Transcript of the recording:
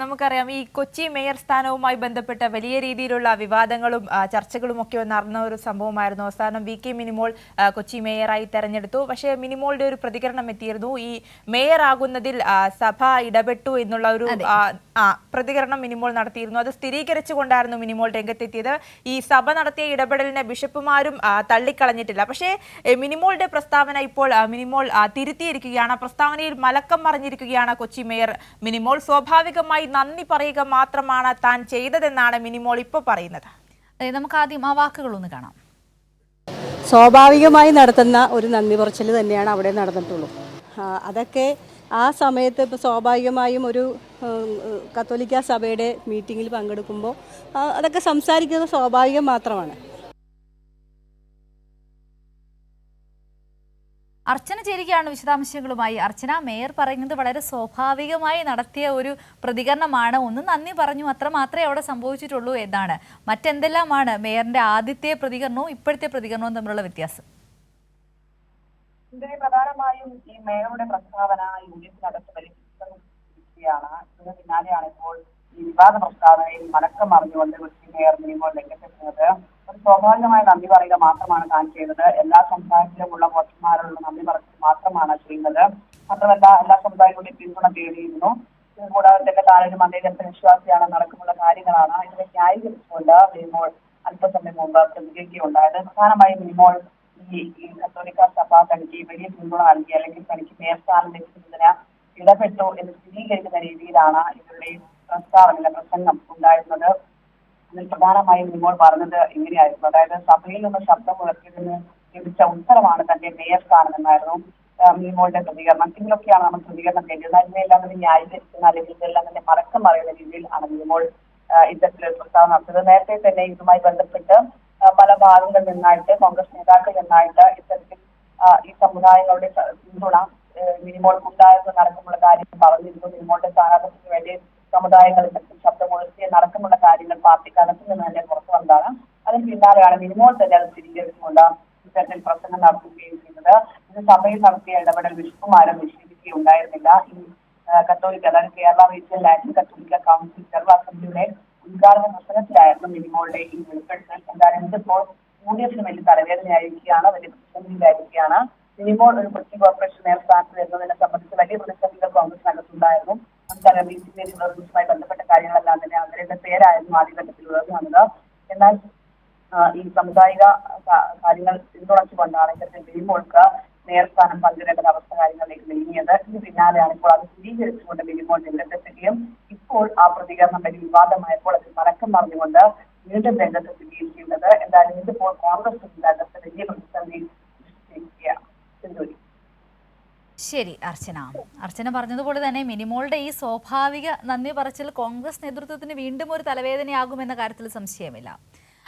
നമുക്കറിയാം ഈ കൊച്ചി മേയർ സ്ഥാനവുമായി ബന്ധപ്പെട്ട വലിയ രീതിയിലുള്ള വിവാദങ്ങളും ചർച്ചകളും ഒക്കെ നടന്ന ഒരു സംഭവമായിരുന്നു. അവസാനം വി കെ മിനിമോൾ കൊച്ചി മേയറായി തെരഞ്ഞെടുത്തു. പക്ഷേ മിനിമോളുടെ ഒരു പ്രതികരണം എത്തിയിരുന്നു. ഈ മേയർ ആകുന്നതിൽ സഭ ഇടപെട്ടു എന്നുള്ള ഒരു പ്രതികരണം മിനിമോൾ നടത്തിയിരുന്നു. അത് സ്ഥിരീകരിച്ചുകൊണ്ടായിരുന്നു മിനിമോൾ രംഗത്തെത്തിയത്. ഈ സഭ നടത്തിയ ഇടപെടലിനെ ബിഷപ്പുമാരും തള്ളിക്കളഞ്ഞിട്ടില്ല. പക്ഷേ മിനിമോളുടെ പ്രസ്താവന ഇപ്പോൾ മിനിമോൾ തിരുത്തിയിരിക്കുകയാണ്. പ്രസ്താവനയിൽ മലക്കം മറിഞ്ഞിരിക്കുകയാണ് കൊച്ചി മേയർ മിനിമോൾ. സ്വാഭാവികമായി നന്ദി പറയുക മാത്രമാണ് താൻ ചെയ്തതെന്നാണ് മിനിമോൾ ഇപ്പോൾ പറയുന്നത്. അതെ, നമുക്ക് ആദ്യം ആ വാക്കുകളൊന്ന് കാണാം. സ്വാഭാവികമായി നടത്തുന്ന ഒരു നന്ദി പറച്ചിൽ തന്നെയാണ് അവിടെ നടന്നിട്ടുള്ളൂ. അതൊക്കെ ആ സമയത്ത് ഇപ്പോൾ സ്വാഭാവികമായും ഒരു കത്തോലിക്ക സഭയുടെ മീറ്റിങ്ങിൽ പങ്കെടുക്കുമ്പോൾ അതൊക്കെ സംസാരിക്കുന്നത് സ്വാഭാവികം മാത്രമാണ്. അർച്ചന ചേരുകയാണ് വിശദാംശങ്ങളുമായി. അർച്ചന മേയർ പറയുന്നത് വളരെ സ്വാഭാവികമായി നടത്തിയ ഒരു പ്രതികരണമാണ്. ഒന്ന് നന്ദി പറഞ്ഞു അത്ര മാത്രമേ അവിടെ സംഭവിച്ചിട്ടുള്ളൂ എന്നാണ്. മറ്റെന്തെല്ലാമാണ് മേയറിന്റെ ആദ്യത്തെ പ്രതികരണവും ഇപ്പോഴത്തെ പ്രതികരണവും തമ്മിലുള്ള വ്യത്യാസം? പ്രധാനമായും ഈ മേയറുടെ പ്രസ്താവന യു ഡി എഫിനകത്ത് ചിത്രമാണ് ഇതിന് പിന്നാലെയാണ് ഇപ്പോൾ ഈ വിവാദ പ്രസ്താവനയിൽ മലക്കം മറിഞ്ഞുകൊണ്ട് കൊച്ചി മേയർ നിയമം ഒരു സ്വാഭാവികമായ നന്ദി പറയുക മാത്രമാണ് താൻ ചെയ്തത്. എല്ലാ സമുദായത്തിലുമുള്ള വോട്ടർമാരോടുള്ള നന്ദി പറയുന്നത് മാത്രമാണ് ചെയ്യുന്നത്. മാത്രമല്ല എല്ലാ സമുദായങ്ങളുടെയും പിന്തുണ തേടിയിരുന്നു. കൂടാതെ തന്നെ താനൊരു മതേതരത്വ വിശ്വാസിയാണ് നടക്കുമുള്ള കാര്യങ്ങളാണ് ഇതിനെ ന്യായീകരിച്ചുകൊണ്ട് മിനിമോൾ അല്പസമയം മുമ്പ് പ്രതികരിക്കുകയുണ്ടായത്. പ്രധാനമായും മിനിമോൾ ഈ കത്തോലിക്ക സഭ തനിക്ക് വലിയ പിന്തുണ നൽകി അല്ലെങ്കിൽ തനിക്ക് മേൽസ്ഥാനം ലഭിക്കുന്നതിന് ഇടപെട്ടു എന്ന് സ്ഥിരീകരിക്കുന്ന രീതിയിലാണ് ഇവരുടെ പ്രസ്താവന പ്രസംഗം ഉണ്ടായിരുന്നത്. അതിൽ പ്രധാനമായും ഇപ്പോൾ പറഞ്ഞത് ഇങ്ങനെയായിരുന്നു. അതായത് സഭയിൽ നിന്ന് ശബ്ദം ഉയർത്തിയതിന് ലഭിച്ച ഉത്തരമാണ് തന്റെ മേയർ സ്ഥാനമെന്നായിരുന്നു മീമോളുടെ പ്രതികരണം. ഇതിലൊക്കെയാണ് നമ്മൾ പ്രതികരണം കേട്ടത് അതിനെല്ലാം തന്നെ ന്യായീകരിക്കുന്ന അല്ലെങ്കിൽ ഇതെല്ലാം തന്നെ മറക്കം പറയുന്ന രീതിയിൽ ആണ് നിമോൾ ഇത്തരത്തിലൊരു പ്രസ്താവന നടത്തിയത്. നേരത്തെ തന്നെ ഇതുമായി ബന്ധപ്പെട്ട് പല ഭാഗങ്ങളിൽ നിന്നായിട്ട് കോൺഗ്രസ് നേതാക്കൾ നിന്നായിട്ട് ഇത്തരത്തിൽ ഈ സമുദായങ്ങളുടെ പിന്തുണ മിനിമോൾക്ക് ഉണ്ടായത് നടക്കുമുള്ള കാര്യം പറഞ്ഞിരുന്നു. മിനിമോളുടെ സ്ഥാനാർത്ഥിക്ക് വേണ്ടി ശബ്ദമുയർത്തി കാര്യങ്ങൾ പാർട്ടിക്കകത്ത് നിന്ന് തന്നെ പുറത്തു വന്നതാണ് അതിന് പിന്നാലെയാണ് മിനിമോൾ തന്നെ അത് സ്ഥിരീകരിച്ചുകൊണ്ട് ഇത്തരത്തിൽ പ്രസംഗം നടത്തുകയും ചെയ്തത് ഇത് സഭയിൽ നടത്തിയ ഇടപെടൽ ബിഷപ്പുമാരും നിഷേധിക്കുകയുണ്ടായിരുന്നില്ല. ഈ കത്തോലിക്ക അതായത് കേരള റീജിയൻ ലാറ്റിൻ കത്തോലിക്ക കൗൺസിൽ ജനറൽ അസംബ്ലിയുടെ ഉദ്ഘാടന പ്രസംഗത്തിലായിരുന്നു മിനിമോളുടെ ഈ വെളിപ്പെടുത്തൽ. എന്തായാലും ഇതിപ്പോൾ യു ഡി എഫിന് വലിയ തലവേദനയായിരിക്കുകയാണ് വലിയ പ്രതിസന്ധിയിലായിരിക്കുകയാണ്. മിനിമോൾ ഒരു കൊച്ചി കോർപ്പറേഷൻ മേയർ സ്ഥാനത്ത് വരുന്നതിനെ സംബന്ധിച്ച് വലിയ പ്രതിസന്ധികൾ കോൺഗ്രസിനകത്തുണ്ടായിരുന്നു. നമുക്കറിയാം ബി സി പി റിസർവേഷനുമായി ബന്ധപ്പെട്ട കാര്യങ്ങളെല്ലാം തന്നെ അവരുടെ പേരായിരുന്നു ആദ്യഘട്ടത്തിൽ ഉയർന്നു വന്നത് എന്നാൽ ഈ സാമുദായിക കാര്യങ്ങൾ പിന്തുണച്ചുകൊണ്ടാണ് ഇത്തരത്തിൽ മിനിമോൾക്ക് നേർസ്ഥാനം പങ്കിടേണ്ട അവസ്ഥ കാര്യങ്ങളിലേക്ക് നീങ്ങിയത്. ഇതിന് പിന്നാലെയാണ് ഇപ്പോൾ അത് സ്ഥിരീകരിച്ചുകൊണ്ട് മിനിമോൾ രംഗത്തെത്തുകയും ഇപ്പോൾ ആ പ്രതികരണം വലിയ വിവാദമായപ്പോൾ അതിൽ മറക്കം പറഞ്ഞുകൊണ്ട് വീണ്ടും രംഗത്തെത്തുകയും ചെയ്യുന്നത്. എന്തായാലും ഇതിപ്പോൾ കോൺഗ്രസ് ഇതിനകത്ത് വലിയ പ്രതിസന്ധി ശരി അർച്ചന. അർച്ചന പറഞ്ഞതുപോലെ തന്നെ മിനിമോളുടെ ഈ സ്വാഭാവിക നന്ദി പറച്ചിൽ കോൺഗ്രസ് നേതൃത്വത്തിന് വീണ്ടും ഒരു തലവേദനയാകുമെന്ന കാര്യത്തിൽ സംശയമില്ല.